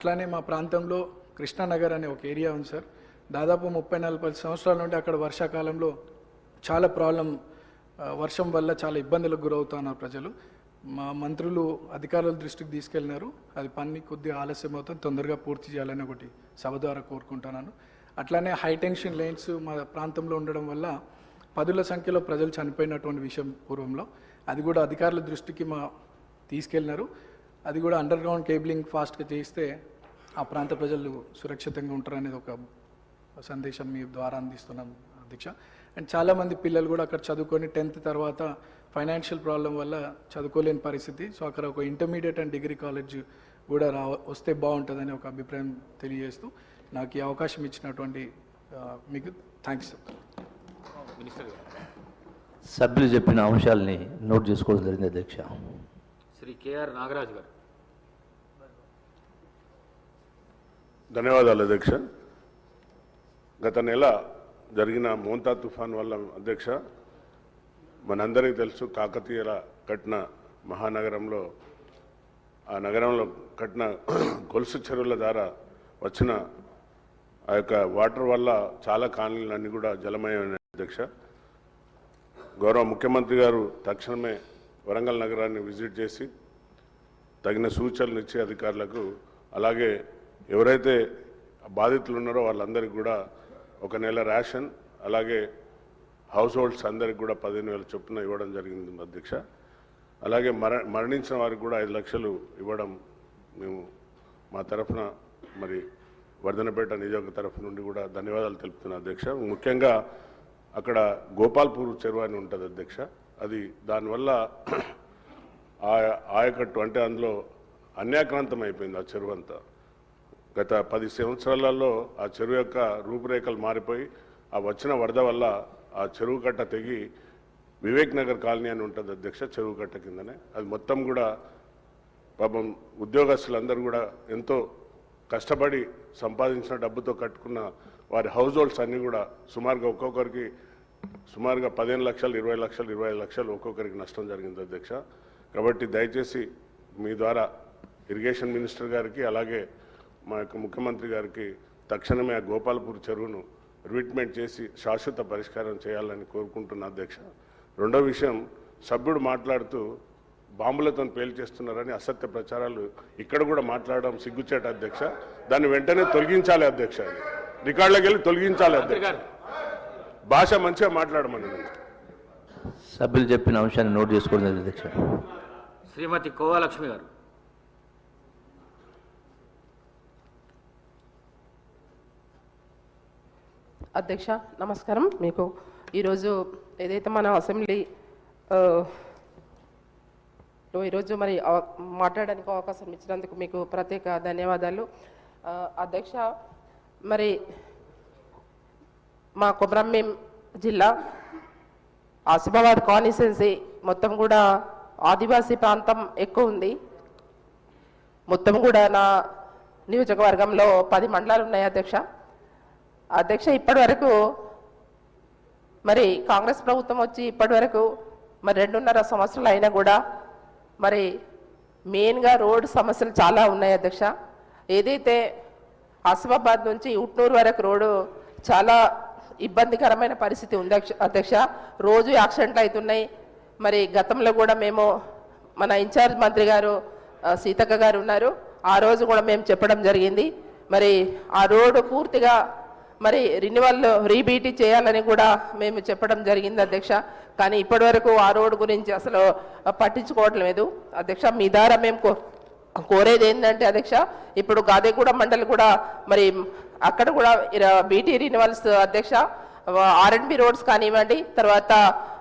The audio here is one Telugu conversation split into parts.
అట్లానే మా ప్రాంతంలో కృష్ణానగర్ అనే ఒక ఏరియా ఉంది సార్. దాదాపు ముప్పై నలభై సంవత్సరాల నుండి అక్కడ వర్షాకాలంలో చాలా ప్రాబ్లం వర్షం వల్ల చాలా ఇబ్బందులకు గురవుతున్నారు ప్రజలు. మా మంత్రులు అధికారుల దృష్టికి తీసుకెళ్ళినారు అది పని కొద్దిగా ఆలస్యం అవుతుంది తొందరగా పూర్తి చేయాలని ఒకటి సభ ద్వారా కోరుకుంటున్నాను. అట్లానే హై టెన్షన్ లైన్స్ మా ప్రాంతంలో ఉండడం వల్ల పదుల సంఖ్యలో ప్రజలు చనిపోయినటువంటి విషయం పూర్వంలో. అది కూడా అధికారుల దృష్టికి మా తీసుకెళ్ళినారు అది కూడా అండర్ గ్రౌండ్ కేబులింగ్ ఫాస్ట్గా చేయిస్తే ఆ ప్రాంత ప్రజలు సురక్షితంగా ఉంటారు అనేది ఒక సందేశం మీ ద్వారా అందిస్తున్నాం అధ్యక్ష. అండ్ చాలామంది పిల్లలు కూడా అక్కడ చదువుకొని టెన్త్ తర్వాత ఫైనాన్షియల్ ప్రాబ్లం వల్ల చదువుకోలేని పరిస్థితి. సో అక్కడ ఒక ఇంటర్మీడియట్ అండ్ డిగ్రీ కాలేజ్ కూడా రా వస్తే బాగుంటుందని ఒక అభిప్రాయం తెలియజేస్తూ నాకు ఈ అవకాశం ఇచ్చినటువంటి మీకు థ్యాంక్స్ సభ్యులు చెప్పిన అంశాలని నోట్ చేసుకోవడం జరిగింది అధ్యక్ష. శ్రీ కేఆర్ నాగరాజు గారు. ధన్యవాదాలు అధ్యక్ష. గత నెల జరిగిన మోంతా తుఫాన్ వల్ల అధ్యక్ష మనందరికీ తెలుసు కాకతీయుల కట్టిన మహానగరంలో ఆ నగరంలో కట్టిన గొలుసు చెరువుల ద్వారా వచ్చిన ఆ యొక్క వాటర్ వల్ల చాలా కాలనీలన్నీ కూడా జలమయమైన అధ్యక్ష. గౌరవ ముఖ్యమంత్రి గారు తక్షణమే వరంగల్ నగరాన్ని విజిట్ చేసి తగిన సూచనలు ఇచ్చి అధికారులకు అలాగే ఎవరైతే బాధితులు ఉన్నారో వాళ్ళందరికీ కూడా ఒక నెల రేషన్ అలాగే హౌస్ హోల్డ్స్ అందరికి కూడా పదిహేను వేల చొప్పున ఇవ్వడం జరిగింది అధ్యక్ష. అలాగే మర మరణించిన వారికి కూడా ఐదు లక్షలు ఇవ్వడం మేము మా తరఫున మరి వర్ధనపేట నియోజక తరఫు నుండి కూడా ధన్యవాదాలు తెలుపుతున్నా అధ్యక్ష. ముఖ్యంగా అక్కడ గోపాల్పూర్ చెరువు అని ఉంటుంది అధ్యక్ష. అది దానివల్ల ఆయకట్టు అంటే అందులో అన్యాక్రాంతం అయిపోయింది ఆ చెరువు అంతా. గత పది సంవత్సరాలలో ఆ చెరువు యొక్క రూపురేఖలు మారిపోయి ఆ వచ్చిన వరద వల్ల ఆ చెరువు కట్ట తెగి వివేక్ నగర్ కాలనీ అని ఉంటుంది అధ్యక్ష చెరువు కట్ట కిందనే. అది మొత్తం కూడా పాపం ఉద్యోగస్తులందరూ కూడా ఎంతో కష్టపడి సంపాదించిన డబ్బుతో కట్టుకున్న వారి హౌస్ హోల్డ్స్ అన్నీ కూడా సుమారుగా ఒక్కొక్కరికి సుమారుగా పదిహేను లక్షలు ఇరవై లక్షలు ఇరవై లక్షలు ఒక్కొక్కరికి నష్టం జరిగింది అధ్యక్ష. కాబట్టి దయచేసి మీ ద్వారా ఇరిగేషన్ మినిస్టర్ గారికి అలాగే మా యొక్క ముఖ్యమంత్రి గారికి తక్షణమే ఆ గోపాలపూర్ చెరువును రివిట్మెంట్ చేసి శాశ్వత పరిష్కారం చేయాలని కోరుకుంటున్న అధ్యక్ష. రెండో విషయం సభ్యుడు మాట్లాడుతూ బాంబులతో పేల్చేస్తున్నారని అసత్య ప్రచారాలు ఇక్కడ కూడా మాట్లాడడం సిగ్గుచేట అధ్యక్ష. దాన్ని వెంటనే తొలగించాలి అధ్యక్ష. రికార్డులకు రికార్డులోకి వెళ్ళి తొలగించాలి అధ్యక్ష. భాష మంచిగా మాట్లాడమని సభ్యులు చెప్పిన అంశాన్ని నోట్ చేసుకోవడం అధ్యక్ష. శ్రీమతి కోవాలక్ష్మి గారు. అధ్యక్ష నమస్కారం. మీకు ఈరోజు ఏదైతే మన అసెంబ్లీ ఈరోజు మరి మాట్లాడడానికి అవకాశం ఇచ్చినందుకు మీకు ప్రత్యేక ధన్యవాదాలు. అధ్యక్ష మరి మా కొబ్రమ్మేం జిల్లా ఆసిఫాబాద్ కాన్స్టిట్యున్సీ మొత్తం కూడా ఆదివాసీ ప్రాంతం ఎక్కువ ఉంది. మొత్తం కూడా నా నియోజకవర్గంలో పది మండలాలు ఉన్నాయి అధ్యక్ష. అధ్యక్ష ఇప్పటి వరకు మరి కాంగ్రెస్ ప్రభుత్వం వచ్చి ఇప్పటి వరకు మరి రెండున్నర సంవత్సరాలు అయినా కూడా మరి మెయిన్గా రోడ్ సమస్యలు చాలా ఉన్నాయి అధ్యక్ష. ఏదైతే ఆసిఫాబాద్ నుంచి ఉట్నూరు వరకు రోడ్డు చాలా ఇబ్బందికరమైన పరిస్థితి ఉంది అధ్యక్ష- రోజు యాక్సిడెంట్లు అవుతున్నాయి. మరి గతంలో కూడా మేము మన ఇన్ఛార్జ్ మంత్రి గారు సీతక్క గారు ఉన్నారు. ఆ రోజు కూడా మేము చెప్పడం జరిగింది. మరి ఆ రోడ్డు పూర్తిగా మరి రినివల్ రీబీటీ చేయాలని కూడా మేము చెప్పడం జరిగింది అధ్యక్ష. కానీ ఇప్పటి వరకు ఆ రోడ్డు గురించి అసలు పట్టించుకోవట్లేదు లేదు. అధ్యక్ష మీ ద్వారా మేము కో- కోరేది ఏంటంటే అధ్యక్ష ఇప్పుడు గాదేగూడ మండలి కూడా మరి అక్కడ కూడా బీటీ రినివల్స్ అధ్యక్ష ఆర్ఎండ్బి రోడ్స్ కానివ్వండి తర్వాత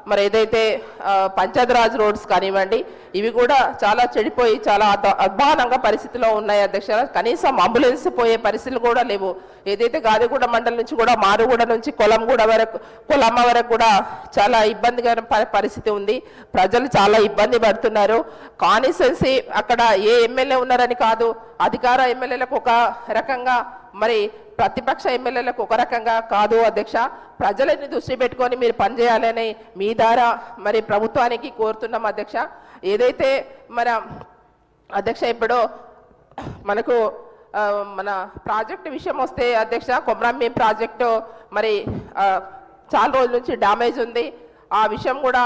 మరి ఏదైతే ఆ, పంచాయతీరాజ్ రోడ్స్ కానివ్వండి ఇవి కూడా చాలా చెడిపోయి చాలా అద్భానంగా పరిస్థితిలో ఉన్నాయి అధ్యక్ష. కనీసం అంబులెన్స్ పోయే పరిస్థితులు కూడా లేవు. ఏదైతే గాదిగూడ మండలం నుంచి కూడా మారుగూడ నుంచి కొలంగూడ వరకు కొలమ్మ వరకు కూడా చాలా ఇబ్బందికర పరిస్థితి ఉంది. ప్రజలు చాలా ఇబ్బంది పడుతున్నారు. కాన్స్టిట్యున్సీ అక్కడ ఏ ఎమ్మెల్యే ఉన్నారని కాదు అధికార ఎమ్మెల్యేలకు ఒక రకంగా మరి ప్రతిపక్ష ఎమ్మెల్యేలకు ఒక రకంగా కాదు అధ్యక్ష. ప్రజలని దృష్టి పెట్టుకొని మీరు పనిచేయాలని మీ ద్వారా మరి ప్రభుత్వానికి కోరుతున్నాం అధ్యక్ష. ఏదైతే మన అధ్యక్ష ఇప్పుడు మనకు మన ప్రాజెక్ట్ విషయం వస్తే అధ్యక్ష కొమరంభీం ప్రాజెక్టు మరి చాలా రోజుల నుంచి డ్యామేజ్ ఉంది. ఆ విషయం కూడా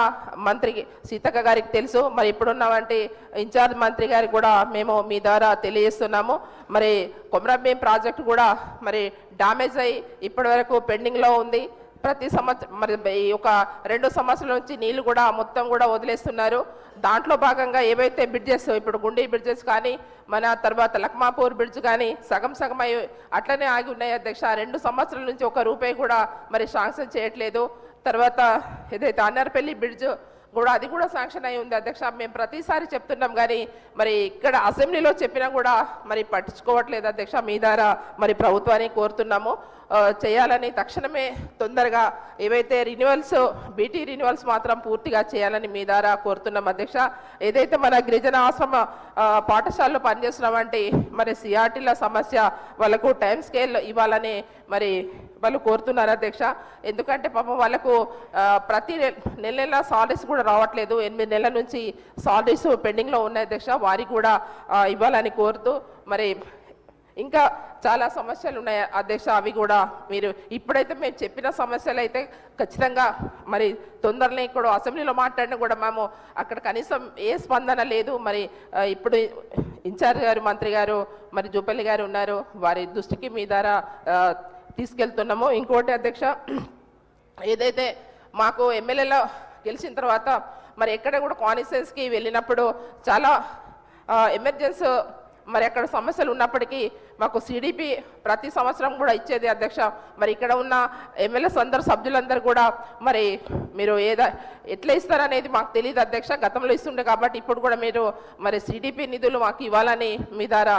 మంత్రి సీతక్క గారికి తెలుసు. మరి ఇప్పుడున్నవంటి ఇన్ఛార్జ్ మంత్రి గారికి కూడా మేము మీ ద్వారా తెలియజేస్తున్నాము. మరి కొమరంభీం ప్రాజెక్ట్ కూడా మరి డ్యామేజ్ అయ్యి ఇప్పటి వరకు పెండింగ్లో ఉంది. ప్రతి సంవత్సరం మరి ఈ ఒక రెండు సంవత్సరాల నుంచి నీళ్ళు కూడా మొత్తం కూడా వదిలేస్తున్నారు. దాంట్లో భాగంగా ఏవైతే బ్రిడ్జెస్ ఇప్పుడు గుండీ బ్రిడ్జెస్ కానీ మన తర్వాత లక్మాపూర్ బ్రిడ్జ్ కానీ సగం సగం అయి అట్లనే ఆగి ఉన్నాయి అధ్యక్ష. రెండు సంవత్సరాల నుంచి ఒక రూపాయి కూడా మరి శాంక్షన్ చేయట్లేదు. తర్వాత ఏదైతే అన్నారపల్లి బ్రిడ్జ్ కూడా అది కూడా శాంక్షన్ అయి ఉంది. అధ్యక్ష మేము ప్రతిసారి చెప్తున్నాం కానీ మరి ఇక్కడ అసెంబ్లీలో చెప్పినా కూడా మరి పట్టించుకోవట్లేదు అధ్యక్ష. మీ ద్వారా మరి ప్రభుత్వాన్ని కోరుతున్నాము. చేయాలని తక్షణమే తొందరగా ఏవైతే రిన్యువల్స్ బీటీ రిన్యువల్స్ మాత్రం పూర్తిగా చేయాలని మీ ద్వారా కోరుతున్నాం అధ్యక్ష. ఏదైతే మన గిరిజన ఆశ్రమ పాఠశాలలో పనిచేస్తున్నామంటే మరి సిఆర్టీల సమస్య వాళ్ళకు టైం స్కేల్ ఇవ్వాలని మరి వాళ్ళు కోరుతున్నారు అధ్యక్ష. ఎందుకంటే పాపం వాళ్ళకు ప్రతి నెల నెల నెల సాలరీస్ కూడా రావట్లేదు. ఎనిమిది నెలల నుంచి సాలరీస్ పెండింగ్లో ఉన్నాయి అధ్యక్ష. వారికి కూడా ఇవ్వాలని కోరుతూ మరి ఇంకా చాలా సమస్యలు ఉన్నాయి అధ్యక్ష అవి కూడా మీరు ఇప్పుడైతే మేము చెప్పిన సమస్యలు అయితే ఖచ్చితంగా మరి తొందరనే ఇక్కడ అసెంబ్లీలో మాట్లాడినా కూడా మేము అక్కడ కనీసం ఏ స్పందన లేదు. మరి ఇప్పుడు ఇన్ఛార్జ్ గారు మంత్రి గారు మరి జూపల్లి గారు ఉన్నారు. వారి దృష్టికి మీ ద్వారా తీసుకెళ్తున్నాము. ఇంకోటి అధ్యక్ష ఏదైతే మాకు ఎమ్మెల్యేలో గెలిచిన తర్వాత మరి ఎక్కడ కూడా కాన్స్టిట్యున్సీకి వెళ్ళినప్పుడు చాలా ఎమర్జెన్సీ మరి అక్కడ సమస్యలు ఉన్నప్పటికీ మాకు సిడిపి ప్రతి సంవత్సరం కూడా ఇచ్చేది అధ్యక్ష. మరి ఇక్కడ ఉన్న ఎమ్మెల్యేస్ అందరు సభ్యులందరూ కూడా మరి మీరు ఏదా ఎట్లా ఇస్తారనేది మాకు తెలియదు అధ్యక్ష. గతంలో ఇస్తుండే కాబట్టి ఇప్పుడు కూడా మీరు మరి సిడిపి నిధులు మాకు ఇవ్వాలని మీ ద్వారా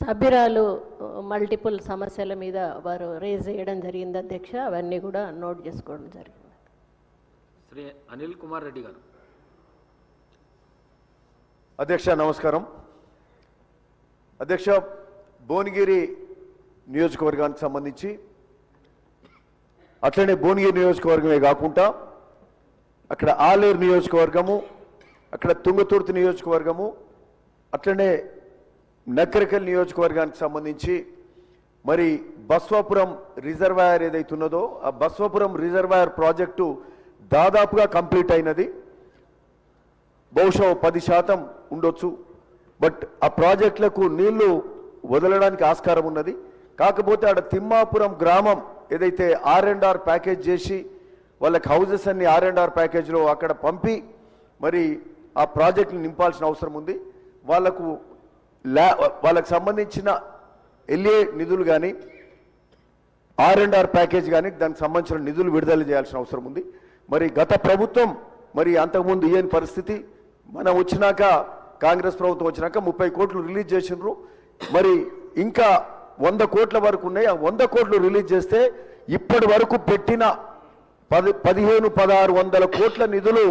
సభ్యురాలు మల్టిపుల్ సమస్యల మీద వారు రేజ్ చేయడం జరిగింది అధ్యక్ష. అవన్నీ కూడా నోట్ చేసుకోవడం జరిగింది. శ్రీ అనిల్ కుమార్ రెడ్డి గారు. అధ్యక్ష నమస్కారం. అధ్యక్ష భువనగిరి నియోజకవర్గానికి సంబంధించి అట్లనే భువనగిరి నియోజకవర్గమే కాకుండా అక్కడ ఆలేరు నియోజకవర్గము అక్కడ తుంగతుర్తి నియోజకవర్గము అట్లనే నకరికల్ నియోజకవర్గానికి సంబంధించి మరి బస్వాపురం రిజర్వాయర్ ఏదైతే ఉన్నదో ఆ బస్వాపురం రిజర్వాయర్ ప్రాజెక్టు దాదాపుగా కంప్లీట్ అయినది. బహుశా పది శాతం ఉండొచ్చు. బట్ ఆ ప్రాజెక్టులకు నీళ్ళు వదలడానికి ఆస్కారం ఉన్నది. కాకపోతే ఆడ తిమ్మాపురం గ్రామం ఏదైతే ఆర్ అండ్ ఆర్ ప్యాకేజ్ చేసి వాళ్ళకి హౌజెస్ అన్ని ఆర్ అండ్ ఆర్ ప్యాకేజ్లో అక్కడ పంపి మరి ఆ ప్రాజెక్టులు నింపాల్సిన అవసరం ఉంది. వాళ్ళకు ల్యా వాళ్ళకు సంబంధించిన ఎల్ఏ నిధులు కానీ ఆర్ అండ్ ఆర్ ప్యాకేజ్ కానీ దానికి సంబంధించిన నిధులు విడుదల చేయాల్సిన అవసరం ఉంది. మరి గత ప్రభుత్వం మరి అంతకుముందు ఇయ్యని పరిస్థితి మనం వచ్చినాక కాంగ్రెస్ ప్రభుత్వం వచ్చినాక ముప్పై కోట్లు రిలీజ్ చేసిండ్రు. మరి ఇంకా వంద కోట్ల వరకు ఉన్నాయి. ఆ వంద కోట్లు రిలీజ్ చేస్తే ఇప్పటి వరకు పెట్టిన పది పదిహేను పదహారు వందల కోట్ల నిధులు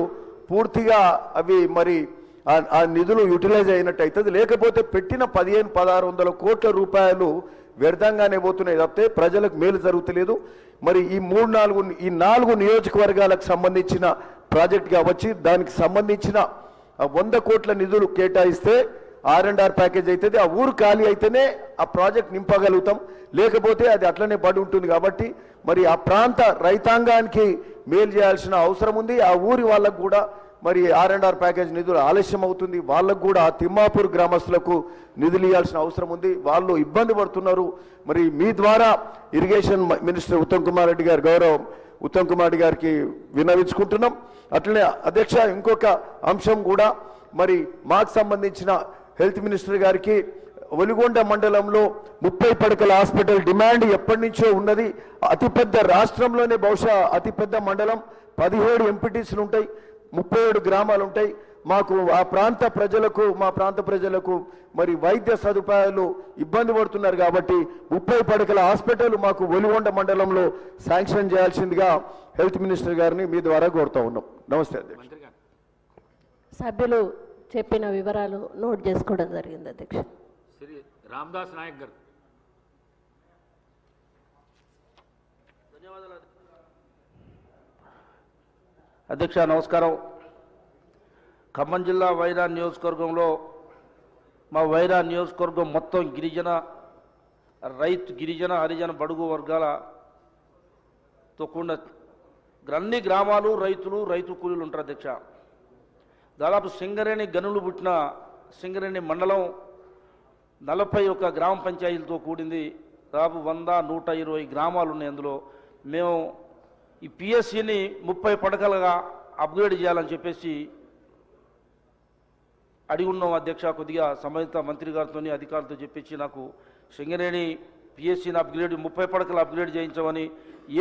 పూర్తిగా అవి మరి ఆ- ఆ నిధులు యూటిలైజ్ అయినట్టు అవుతుంది లేకపోతే పెట్టిన పదిహేను పదహారు వందల కోట్ల రూపాయలు వ్యర్థంగానే పోతున్నాయి తప్పితే ప్రజలకు మేలు జరుగుతలేదు. మరి ఈ మూడు నాలుగు ఈ నాలుగు నియోజకవర్గాలకు సంబంధించిన ప్రాజెక్ట్ కావచ్చు దానికి సంబంధించిన ఆ వంద కోట్ల నిధులు కేటాయిస్తే ఆర్ అండ్ ఆర్ ప్యాకేజ్ అవుతుంది ఆ ఊరు ఖాళీ అయితేనే ఆ ప్రాజెక్ట్ నింపగలుగుతాం. లేకపోతే అది అట్లనే పడి ఉంటుంది కాబట్టి మరి ఆ ప్రాంత రైతాంగానికి మేలు చేయాల్సిన అవసరం ఉంది. ఆ ఊరి వాళ్ళకు కూడా మరి ఆర్ అండ్ ఆర్ ప్యాకేజ్ నిధులు ఆలస్యం అవుతుంది. వాళ్ళకు కూడా ఆ తిమ్మాపూర్ గ్రామస్తులకు నిధులు ఇవ్వాల్సిన అవసరం ఉంది. వాళ్ళు ఇబ్బంది పడుతున్నారు. మరి మీ ద్వారా ఇరిగేషన్ మినిస్టర్ ఉత్తమ్ కుమార్ రెడ్డి గారు గౌరవం ఉత్తమ్ కుమార్ గారికి విన్నవించుకుంటున్నాం. అట్లనే అధ్యక్ష ఇంకొక అంశం కూడా మరి మాకు సంబంధించిన హెల్త్ మినిస్టర్ గారికి ఒలిగొండ మండలంలో ముప్పై పడకల హాస్పిటల్ డిమాండ్ ఎప్పటి నుంచో ఉన్నది. అతిపెద్ద రాష్ట్రంలోనే బహుశా అతిపెద్ద మండలం. పదిహేడు ఎంపీటీసీలు ఉంటాయి ముప్పై ఏడు గ్రామాలు ఉంటాయి. మాకు ఆ ప్రాంత ప్రజలకు మా ప్రాంత ప్రజలకు మరి వైద్య సదుపాయాలు ఇబ్బంది పడుతున్నారు కాబట్టి ముప్పై పడకల హాస్పిటల్ మాకు ఒలిగొండ మండలంలో శాంక్షన్ చేయాల్సిందిగా హెల్త్ మినిస్టర్ గారిని మీ ద్వారా కోరుతా ఉన్నాం. నమస్తే అధ్యక్ష. సభ్యులు చెప్పిన వివరాలు నోట్ చేసుకోవడం జరిగింది అధ్యక్ష. శ్రీ రామ్దాస్ నాయక్ గారు. అధ్యక్ష నమస్కారం. ఖమ్మం జిల్లా వైరా నియోజకవర్గంలో మా వైరా నియోజకవర్గం మొత్తం గిరిజన రైతు గిరిజన హరిజన బడుగు వర్గాలతో కూడిన అన్ని గ్రామాలు రైతులు రైతు కూలీలు ఉంటారు అధ్యక్ష. దాదాపు సింగరేణి గనులు పుట్టిన సింగరేణి మండలం నలభై ఒక గ్రామ పంచాయతీలతో కూడింది. దాదాపు వంద నూట ఇరవై గ్రామాలు ఉన్నాయి అందులో. మేము ఈ పిఎస్సిని ముప్పై పడకలుగా అప్గ్రేడ్ చేయాలని చెప్పేసి అడిగి ఉన్నాం అధ్యక్ష కొద్దిగా సంబంధిత మంత్రి గారితో అధికారులతో చెప్పించి నాకు సింగరేణి పిఎస్సిని అప్గ్రేడ్ ముప్పై పడకలు అప్గ్రేడ్ చేయించమని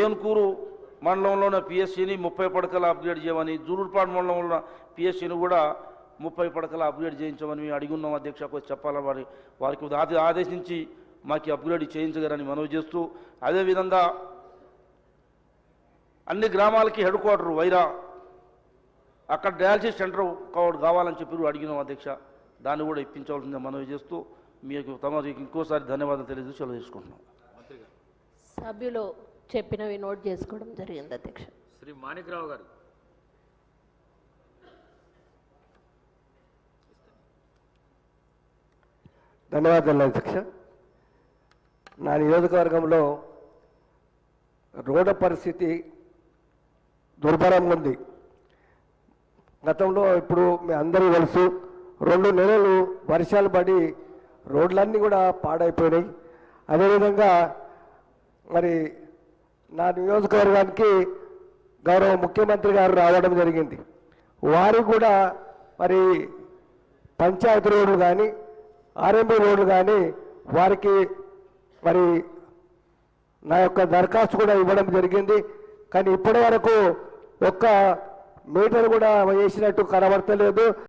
ఏనుకూరు మండలంలోని పిఎస్సిని ముప్పై పడకలు అప్గ్రేడ్ చేయమని జూలూరుపాడు మండలంలో పిఎస్సిని కూడా ముప్పై పడకలు అప్గ్రేడ్ చేయించమని అడిగి ఉన్నాం అధ్యక్ష చెప్పాలని వారి వారికి ఆదేశించి మాకు అప్గ్రేడ్ చేయించగలని మనవి చేస్తూ అదేవిధంగా అన్ని గ్రామాలకి హెడ్ క్వార్టర్ వైరా అక్కడ డయాలసిస్ సెంటర్ కావడం కావాలని చెప్పి అడిగినాం అధ్యక్ష. దాన్ని కూడా ఇప్పించవలసిందే మనవి చేస్తూ మీకు తమరికి ఇంకోసారి ధన్యవాదాలు తెలియజేసి సెలవు తీసుకుంటున్నాం. సభ్యులు చెప్పినవి నోట్ చేసుకోవడం జరిగింది అధ్యక్ష. శ్రీ మాణిక్రావు గారు. ధన్యవాదాలు అధ్యక్ష. నా నియోజకవర్గంలో రోడ్డు పరిస్థితి దుర్భరంగా ఉంది. గతంలో ఇప్పుడు మీ అందరూ తెలుసు రెండు నెలలు వర్షాలు పడి రోడ్లన్నీ కూడా పాడైపోయినాయి. అదేవిధంగా మరి నా నియోజకవర్గానికి గౌరవ ముఖ్యమంత్రి గారు రావడం జరిగింది. వారు కూడా మరి పంచాయతీ రోడ్లు కానీ ఆర్ఎంబీ రోడ్లు కానీ వారికి మరి నా యొక్క దరఖాస్తు కూడా ఇవ్వడం జరిగింది. కానీ ఇప్పటి వరకు ఒక్క మీటర్ కూడా వేసినట్టు కనబడతలేదు.